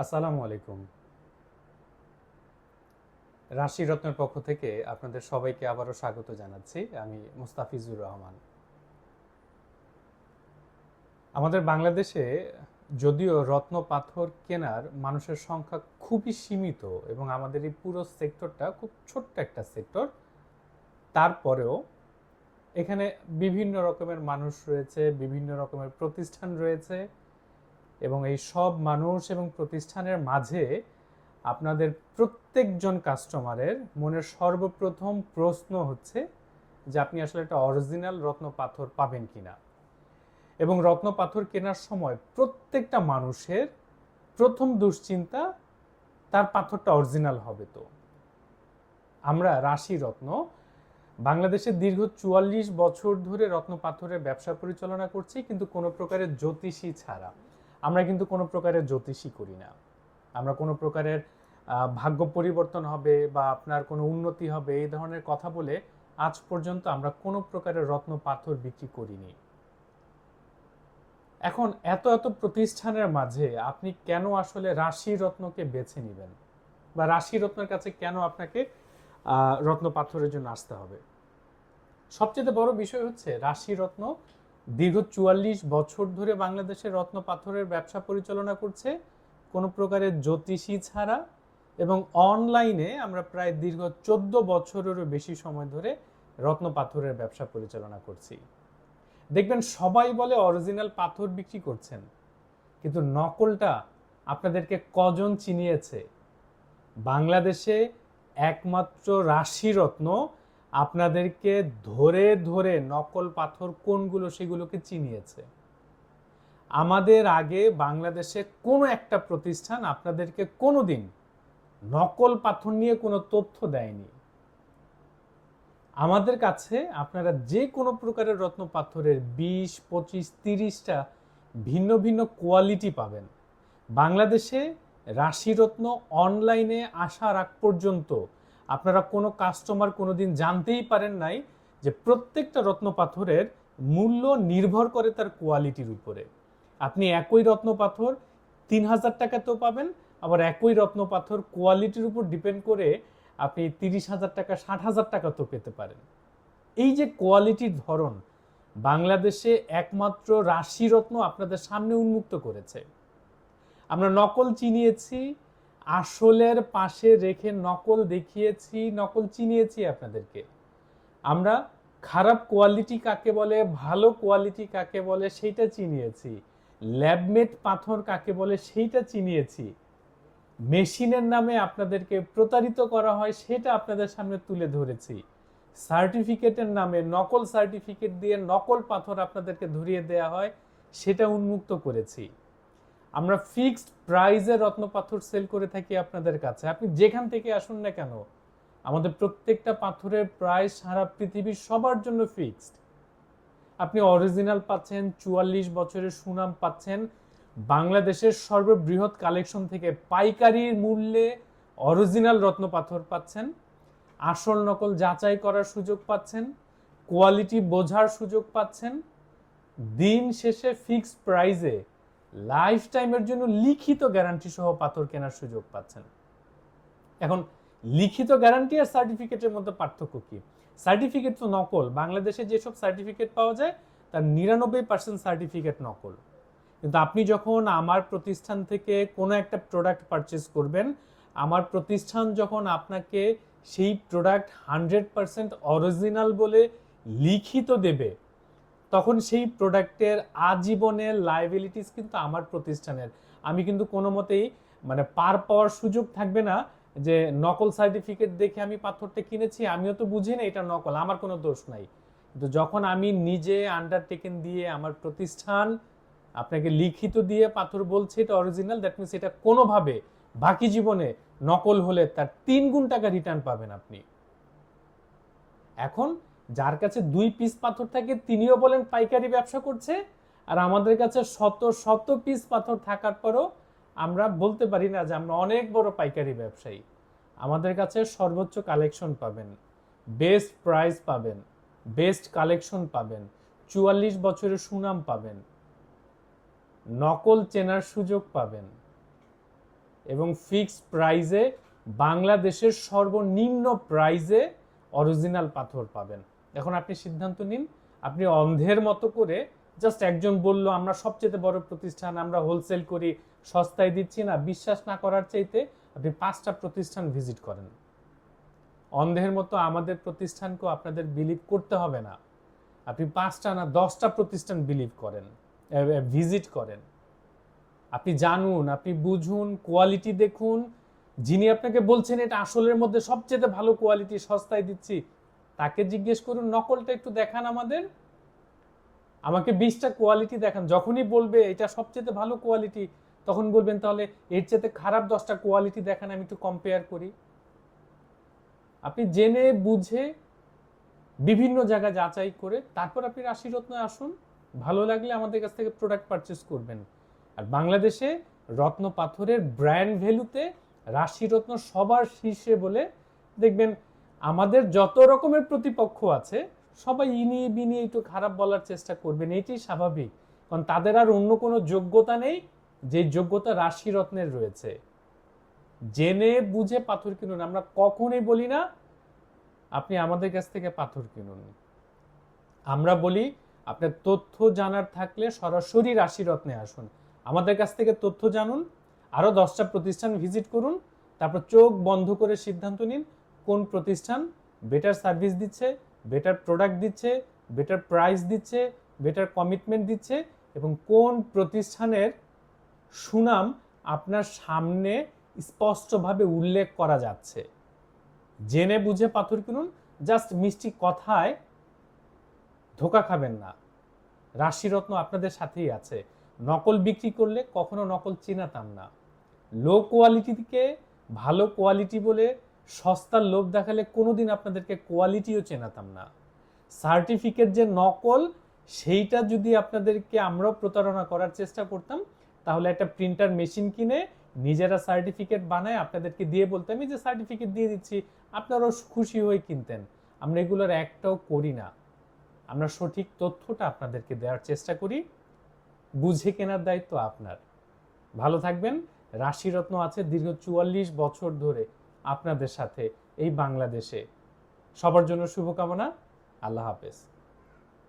আসসালামু আলাইকুম। রাশি রত্নের পক্ষ থেকে আপনাদের সবাইকে আবারও স্বাগত জানাচ্ছি। আমি মুস্তাফিজুর রহমান। আমাদের বাংলাদেশে যদিও রত্ন পাথর কেনার মানুষের সংখ্যা খুবই সীমিত এবং আমাদের এই পুরো সেক্টরটা খুব ছোট্ট একটা সেক্টর, তারপরেও এখানে বিভিন্ন রকমের মানুষ রয়েছে, বিভিন্ন রকমের প্রতিষ্ঠান রয়েছে এবং এই সব মানুষ এবং প্রতিষ্ঠানের মাঝে আপনাদের প্রত্যেকজন কাস্টমারের মনের সর্বপ্রথম প্রশ্ন হচ্ছে যে আপনি আসলে একটা অরিজিনাল রত্ন পাথর পাবেন কিনা। এবং রত্ন পাথর কেনার সময় প্রত্যেকটা মানুষের প্রথম দুশ্চিন্তা, তার পাথরটা অরিজিনাল হবে তো। আমরা রাশি রত্ন, বাংলাদেশে দীর্ঘ চুয়াল্লিশ বছর ধরে রত্ন পাথরের ব্যবসা পরিচালনা করছি, কিন্তু কোনো প্রকারের জ্যোতিষী ছাড়া। আমরা কিন্তু কোনো প্রকারের জ্যোতিষী করি না। আমরা কোনো প্রকারের ভাগ্য পরিবর্তন হবে বা আপনার কোনো উন্নতি হবে, এই ধরনের কথা বলে আজ পর্যন্ত আমরা কোনো প্রকারের রত্ন পাথর বিক্রি করিনি। এখন এত এত প্রতিষ্ঠানের মাঝে আপনি কেন আসলে রাশি রত্নকে বেছে নেবেন? বা রাশি রত্নের কাছে কেন আপনাকে রত্ন পাথরের জন্য আসতে হবে? সবচেয়ে বড় বিষয় হচ্ছে রাশি রত্ন দীর্ঘ চুয়াল্লিশ বছর ধরে বাংলাদেশে রত্ন পাথরের ব্যবসা পরিচালনা করছে কোনো প্রকারের জ্যোতিষী ছাড়া এবং অনলাইনে আমরা প্রায় দীর্ঘ চোদ্দ বছরেরও বেশি সময় ধরে রত্ন পাথরের ব্যবসা পরিচালনা করছি। দেখবেন সবাই বলে অরিজিনাল পাথর বিক্রি করছেন, কিন্তু নকলটা আপনাদেরকে কজন চিনিয়েছে? বাংলাদেশে একমাত্র রাশি রত্ন আপনাদেরকে ধরে ধরে নকল পাথর কোনগুলো সেগুলোকে চিনিয়েছে? আমাদের আগে বাংলাদেশে কোনো একটা প্রতিষ্ঠান আপনাদেরকে কোনোদিন নকল পাথর নিয়ে কোনো তথ্য দেয়নি। আমাদের কাছে আপনারা যে কোনো প্রকারের রত্ন পাথরের বিশ, পঁচিশ, তিরিশটা ভিন্ন ভিন্ন কোয়ালিটি পাবেন। বাংলাদেশে রাশিরত্ন অনলাইনে আসার আগ পর্যন্ত আপনারা কোনো কাস্টমার কোনোদিন জানতেই পারেন নাই যে প্রত্যেকটা রত্ন পাথরের মূল্য নির্ভর করে তার কোয়ালিটির উপরে। আপনি একই রত্ন পাথর তিন হাজার টাকাতেও পাবেন, আবার একই রত্ন পাথর কোয়ালিটির উপর ডিপেন্ড করে আপনি তিরিশ হাজার টাকা, ষাট হাজার টাকাতেও পেতে পারেন। এই যে কোয়ালিটির ধরন, বাংলাদেশে একমাত্র রাশিরত্ন আপনাদের সামনে উন্মুক্ত করেছে। আমরা নকল চিনিয়েছি আসলের পাশে রেখে নকল দেখিয়েছি, নকল চিনিয়েছি আপনাদেরকে। আমরা খারাপ কোয়ালিটি কাকে বলে, ভালো কোয়ালিটি কাকে বলে, সেইটা চিনিয়েছি। ল্যাবমেট পাথর কাকে বলে, সেইটা চিনিয়েছি। মেশিনের নামে আপনাদেরকে প্রতারিত করা হয়, সেটা আপনাদের সামনে তুলে ধরেছি। সার্টিফিকেটের নামে, নকল সার্টিফিকেট দিয়ে নকল পাথর আপনাদেরকে ধরিয়ে দেওয়া হয়, সেটা উন্মুক্ত করেছি। আমরা ফিক্সড প্রাইজে রত্ন পাথর সেল করে থাকি আপনাদের কাছে। আপনি যেখান থেকে আসুন না কেন, আমাদের প্রত্যেকটা পাথরের প্রাইস সারা পৃথিবীর সবার জন্য ফিক্সড আপনি অরিজিনাল পাচ্ছেন, চুয়াল্লিশ বছরের সুনাম পাচ্ছেন, বাংলাদেশের সর্ববৃহৎ কালেকশন থেকে পাইকারির মূল্যে অরিজিনাল রত্ন পাথর পাচ্ছেন, আসল নকল যাচাই করার সুযোগ পাচ্ছেন কোয়ালিটি বোঝার সুযোগ পাচ্ছেন, দিন শেষে ফিক্সড প্রাইজে লাইফ টাইমের জন্য লিখিত গ্যারান্টি সহ পাথর কেনার সুযোগ পাচ্ছেন। এখন, লিখিত গ্যারান্টি আর সার্টিফিকেটের মধ্যে পার্থক্য কি? সার্টিফিকেট তো নকল। বাংলাদেশে যেসব সার্টিফিকেট পাওয়া যায়, তার নিরানব্বই পার্সেন্ট সার্টিফিকেট নকল। কিন্তু আপনি যখন আমার প্রতিষ্ঠান থেকে কোনো একটা প্রোডাক্ট পারচেস করবেন, আমার প্রতিষ্ঠান যখন আপনাকে সেই প্রোডাক্ট হান্ড্রেড পার্সেন্ট অরিজিনাল বলে লিখিত দেবে তখন সেই প্রোডাক্টের আজীবনের লাইবিলিটিস কিন্তু আমার প্রতিষ্ঠানের। আমি কিন্তু কোনো মতেই মানে পার পাওয়ার সুযোগ থাকবে না যে নকল সার্টিফিকেট দেখে আমি পাথরটা কিনেছি, আমিও তো বুঝি না এটা নকল, আমার কোনো দোষ নাই। কিন্তু যখন আমি নিজে আন্ডারটেকেন দিয়ে আমার প্রতিষ্ঠান আপনাকে লিখিত দিয়ে পাথর বলছে এটা অরিজিনাল দ্যাট মিনস এটা কোনোভাবে বাকি জীবনে নকল হলে তার তিন গুণ টাকা রিটার্ন পাবেন আপনি। এখন যার কাছে দুই পিস পাথর থাকে, তিনিও বলেন পাইকারি ব্যবসা করছে। আর আমাদের কাছে শত শত পিস পাথর থাকার পরও আমরা বলতে পারি না যে আমরা অনেক বড় পাইকারি ব্যবসায়ী। আমাদের কাছে সর্বোচ্চ কালেকশন পাবেন বেস্ট প্রাইস পাবেন বেস্ট কালেকশন পাবেন, চুয়াল্লিশ বছরের সুনাম পাবেন, নকল চেনার সুযোগ পাবেন এবং ফিক্সড প্রাইজে বাংলাদেশের সর্বনিম্ন প্রাইজে অরিজিনাল পাথর পাবেন। এখন আপনি সিদ্ধান্ত নিন, আপনি অন্ধের মতো করে জাস্ট একজন বলল, আমরা সবচেয়ে বড় প্রতিষ্ঠান, আমরা হোলসেল করি, সস্তায় দিচ্ছি না। বিশ্বাস না করার চাইতে আপনি পাঁচটা প্রতিষ্ঠান ভিজিট করেন। অন্ধের মতো আমাদের প্রতিষ্ঠানকেও আপনাদের বিলিভ করতে হবে না। আপনি পাঁচটা না দশটা প্রতিষ্ঠান বিলিভ করেন ভিজিট করেন। আপনি জানুন, আপনি বুঝুন কোয়ালিটি দেখুন। যিনি আপনাকে বলছেন, এটা আসলের মধ্যে সবচেয়ে ভালো কোয়ালিটি সস্তায় দিচ্ছি তাকে জিজ্ঞেস করুন, নকলটা একটু দেখান আমাদের। আমাকে বিশটা কোয়ালিটি দেখান। যখনই বলবে, এটা সবচেয়ে ভালো কোয়ালিটি তখন বলবেন, তাহলে এর চেয়ে খারাপ দশটা কোয়ালিটি দেখান, আমি একটু কম্পেয়ার করি। আপনি জেনে বুঝে বিভিন্ন জায়গা যাচাই করে তারপর আপনি রাশিরত্নে আসুন। ভালো লাগলে আমাদের কাছ থেকে প্রোডাক্ট পারচেস করবেন। আর বাংলাদেশে রত্ন পাথরের ব্র্যান্ড ভ্যালুতে রাশিরত্ন সবার শীর্ষে বলে দেখবেন আমাদের যত রকমের প্রতিপক্ষ আছে, সবাই ইনিয়ে বিনিয়ে একটু খারাপ বলার চেষ্টা করবেন, এটাই স্বাভাবিক। কারণ তাদের আর অন্য কোনো যোগ্যতা নেই, যে যোগ্যতা রাশিরত্নের রয়েছে। জেনে বুঝে পাথর কিনুন, আমরা কখনোই বলি না, আপনি আমাদের কাছ থেকে পাথর কিনুন। আমরা বলি, আপনার তথ্য জানার থাকলে সরাসরি রাশিরত্নে আসুন। আমাদের কাছ থেকে তথ্য জানুন, আরও দশটা প্রতিষ্ঠান ভিজিট করুন, তারপর চোখ বন্ধ করে সিদ্ধান্ত নিন কোন প্রতিষ্ঠান বেটার সার্ভিস দিচ্ছে বেটার প্রোডাক্ট দিচ্ছে বেটার প্রাইস দিচ্ছে বেটার কমিটমেন্ট দিচ্ছে এবং কোন প্রতিষ্ঠানের সুনাম আপনার সামনে স্পষ্টভাবে উল্লেখ করা যাচ্ছে। জেনে বুঝে পাথর কিনুন জাস্ট মিষ্টি কথায় ধোকা খাবেন না। রাশিরত্ন আপনাদের সাথেই আছে। নকল বিক্রি করলে কখনো নকল চিনাতাম না। লো কোয়ালিটিকে ভালো কোয়ালিটি বলে সস্তার লোভ দেখালে কোনোদিন আপনাদেরকে কোয়ালিটিও চেনাতাম না। সার্টিফিকেট যে নকল, সেইটা যদি আপনাদেরকে আমরাও প্রতারণা করার চেষ্টা করতাম, তাহলে একটা প্রিন্টার মেশিন কিনে নিজেরা সার্টিফিকেট বানায় আপনাদেরকে দিয়ে বলতাম যে সার্টিফিকেট দিয়ে দিচ্ছি, আপনারাও খুশি হয়ে কিনতেন। আমরা এগুলোর একটাও করি না। আমরা সঠিক তথ্যটা আপনাদেরকে দেওয়ার চেষ্টা করি। বুঝে কেনার দায়িত্ব আপনার। ভালো থাকবেন। রাশিরত্ন আছে দীর্ঘ চুয়াল্লিশ বছর ধরে। আপনাদের সাথে এই বাংলাদেশে। সবার জন্য শুভকামনা। আল্লাহ হাফেজ।